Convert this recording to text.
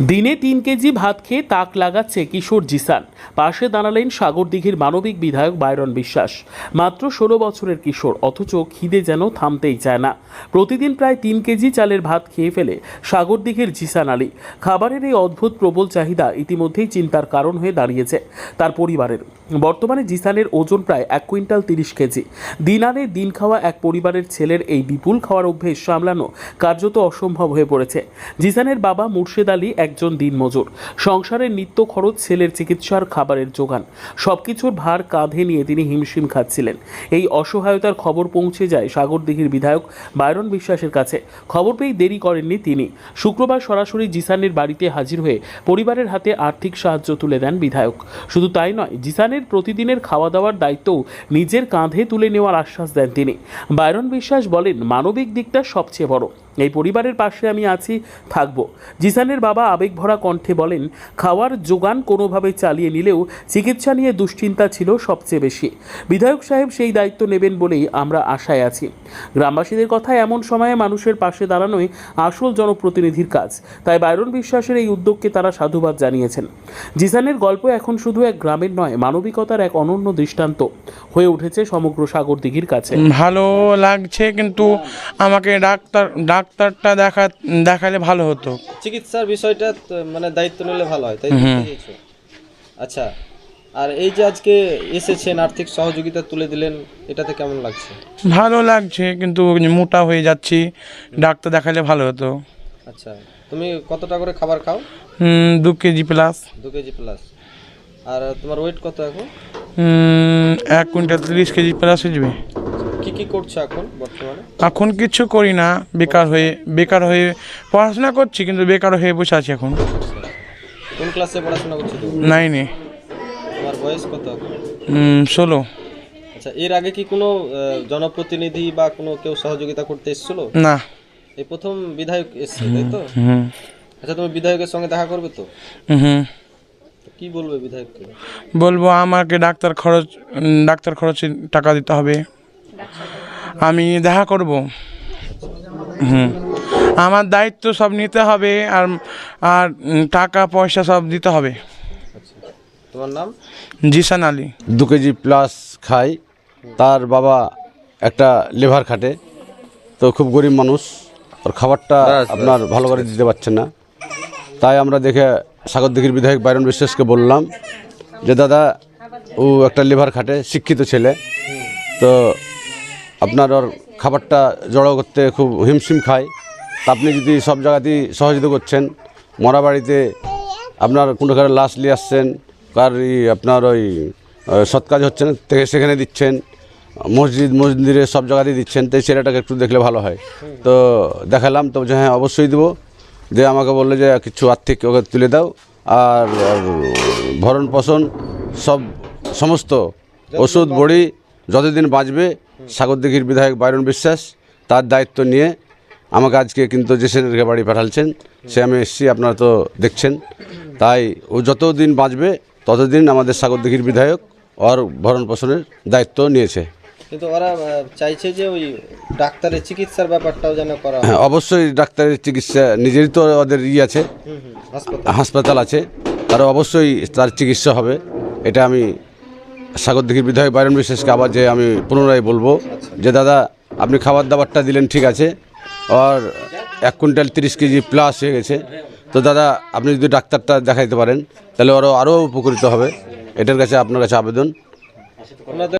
দিনে তিন কেজি ভাত খেয়ে তাক লাগাচ্ছে কিশোর জিসান। পাশে দাঁড়ালেন সাগরদিঘির মানবিক বিধায়ক বাইরন বিশ্বাস। মাত্র ষোলো বছরের কিশোর, অথচ খিদে যেন থামতেই চায় না। প্রতিদিন প্রায় তিন কেজি চালের ভাত খেয়ে ফেলে সাগরদিঘির জিসান আলী। খাবারের এই অদ্ভুত প্রবল চাহিদা ইতিমধ্যেই চিন্তার কারণ হয়ে দাঁড়িয়েছে তার পরিবারের। বর্তমানে জিসানের ওজন প্রায় এক কুইন্টাল তিরিশ কেজি। দিন আনে দিন খাওয়া এক পরিবারের ছেলের এই বিপুল খাওয়ার অভ্যেস সামলানো কার্যত অসম্ভব হয়ে পড়েছে। জিসানের বাবা মুর্শেদ আলী একজন দিনমজুর। সংসারের নিত্য খরচ, ছেলের চিকিৎসার খাবারের যোগান, সবকিছুর ভার কাঁধে নিয়ে তিনি হিমশিম খাচ্ছিলেন। এই অসহায়তার খবর পৌঁছে যায় সাগরদিঘির বিধায়ক বাইরন বিশ্বাসের কাছে। খবর পেয়ে দেরি করেননি তিনি। শুক্রবার সরাসরি জিসানের বাড়িতে হাজির হয়ে পরিবারের হাতে আর্থিক সাহায্য তুলে দেন বিধায়ক। শুধু তাই নয়, জিসানের প্রতিদিনের খাওয়া দাওয়ার দায়িত্বও নিজের কাঁধে তুলে নেওয়ার আশ্বাস দেন তিনি। বাইরন বিশ্বাস বলেন, মানবিক দিকটা সবচেয়ে বড়। এই পরিবারের পাশে আমি আছি, থাকব। জিসানের বাবা আবেগভরা কণ্ঠে বলেন, খাওয়ার যোগান কোনোভাবে চালিয়ে নিলেও চিকিৎসা নিয়ে দুশ্চিন্তা ছিল সবচেয়ে বেশি। বিধায়ক সাহেব সেই দায়িত্ব নেবেন বলেই আমরা আশায় আছি। গ্রামবাসীদের কথা এমন সময়ে মানুষের পাশে দাঁড়ানোই আসল জনপ্রতিনিধির কাজ। তাই বাইরন বিশ্বাসের এই উদ্যোগকে তারা সাধুবাদ জানিয়েছেন। জিসানের গল্প এখন শুধু এক গ্রামের নয়, মানবিকতার এক অনন্য দৃষ্টান্ত হয়ে উঠেছে সমগ্র সাগর দিঘির কাছে ভালো লাগছে কিন্তু আমাকে ডাক্তার ডাক্তারটা দেখা দেখালে ভালো হতো। চিকিৎসার বিষয়টা মানে দায়িত্ব নিলে ভালো হয় তাই আচ্ছা আর এই যে আজকে এসেছেন আর্থিক সহযোগিতা তুলে দিলেন এটাতে কেমন লাগছে? ভালো লাগছে কিন্তু মোটা হয়ে যাচ্ছি ডাক্তার দেখালে ভালো হতো। আচ্ছা তুমি কতটা করে খাবার খাও? দু কেজি প্লাস দু কেজি প্লাস আর তোমার ওয়েট কত এখন? এক কুইন্টাল তিরিশ কেজি প্লাস হয়ে যাবে। কি করছ এখন বর্তমানে? এখন কিছু করি না বেকার হয়ে বেকার হয়ে পড়াশোনা করছি কিন্তু বেকার হয়ে বসে আছি এখন। কোন ক্লাসে পড়াশোনা করছ তুমি? নাইনে তোমার বয়স কত হুম, ষোলো। আচ্ছা এর আগে কি কোনো জনপ্রতিনিধি বা কোনো কেউ সহযোগিতা করতে এসেছিল? না। এই প্রথম বিধায়ক এসছে তাই তো? হুম আচ্ছা তুমি বিধায়কের সঙ্গে দেখা করবে তো? হুম কি বলবে বিধায়ককে? বলব আমাকে ডাক্তার খরচ ডাক্তার খরচে টাকা দিতে হবে। আমি দেখা করব। হুম। আমার দায়িত্ব সব নিতে হবে আর আর টাকা পয়সা সব দিতে হবে। তোমার নাম? জিসান আলী। দু কেজি প্লাস খাই। তার বাবা একটা লেভার খাটে। তো খুব গরিব মানুষ। ওর খাবারটা আপনার ভালো করে দিতে পারছে না। তাই আমরা দেখে সাগরদিঘির বিধায়ক বাইরন বিশ্বাসকে বললাম যে দাদা ও একটা লেভার খাটে শিক্ষিত ছেলে। তো আপনার ওর খাবারটা জড়ো করতে খুব হিমশিম খায়। তা আপনি যদি সব জায়গাতেই সহযোগিতা করছেন মরা বাড়িতে আপনার কোনো কারও লাশ নিয়ে আসছেন কার আপনার ওই সৎ কাজ হচ্ছে না থেকে সেখানে দিচ্ছেন মসজিদ মন্দিরে সব জায়গাতেই দিচ্ছেন তাই ছেলেটাকে একটু দেখলে ভালো হয়। তো দেখালাম তো হ্যাঁ অবশ্যই দেবো। যে আমাকে বলল যে কিছু আর্থিক ওকে তুলে দাও। আর ভরণ পোষণ সব সমস্ত ওষুধ বড়ি যতদিন বাঁচবে সাগরদিঘির বিধায়ক বাইরন বিশ্বাস তার দায়িত্ব নিয়ে আমাকে আজকে কিন্তু যে সেনারকে বাড়ি পাঠালছেন সে আমি এসেছি আপনারা তো দেখছেন। তাই ও যতদিন বাঁচবে ততদিন আমাদের সাগরদিঘির বিধায়ক ওর ভরণ পোষণের দায়িত্ব নিয়েছে। কিন্তু ওরা চাইছে যে ওই ডাক্তারের চিকিৎসার ব্যাপারটাও যেন করা হ্যাঁ অবশ্যই ডাক্তারের চিকিৎসা নিজেরই তো ওদের ই আছে। হাসপাতাল। আছে তার অবশ্যই তার চিকিৎসা হবে এটা আমি সাগরদিঘির বিধায়ক বাইরন বিশ্বাসকে আবার যে আমি পুনরায় বলব যে, দাদা, আপনি খাবার দাবারটা দিলেন, ঠিক আছে? আর এক কুইন্টাল তিরিশ কেজি প্লাস হয়ে গেছে। তো দাদা, আপনি যদি ডাক্তারটা দেখাইতে পারেন, তাহলে আরও আরও উপকৃত হবে। এটার কাছে আপনার কাছে আবেদন। ওনাদের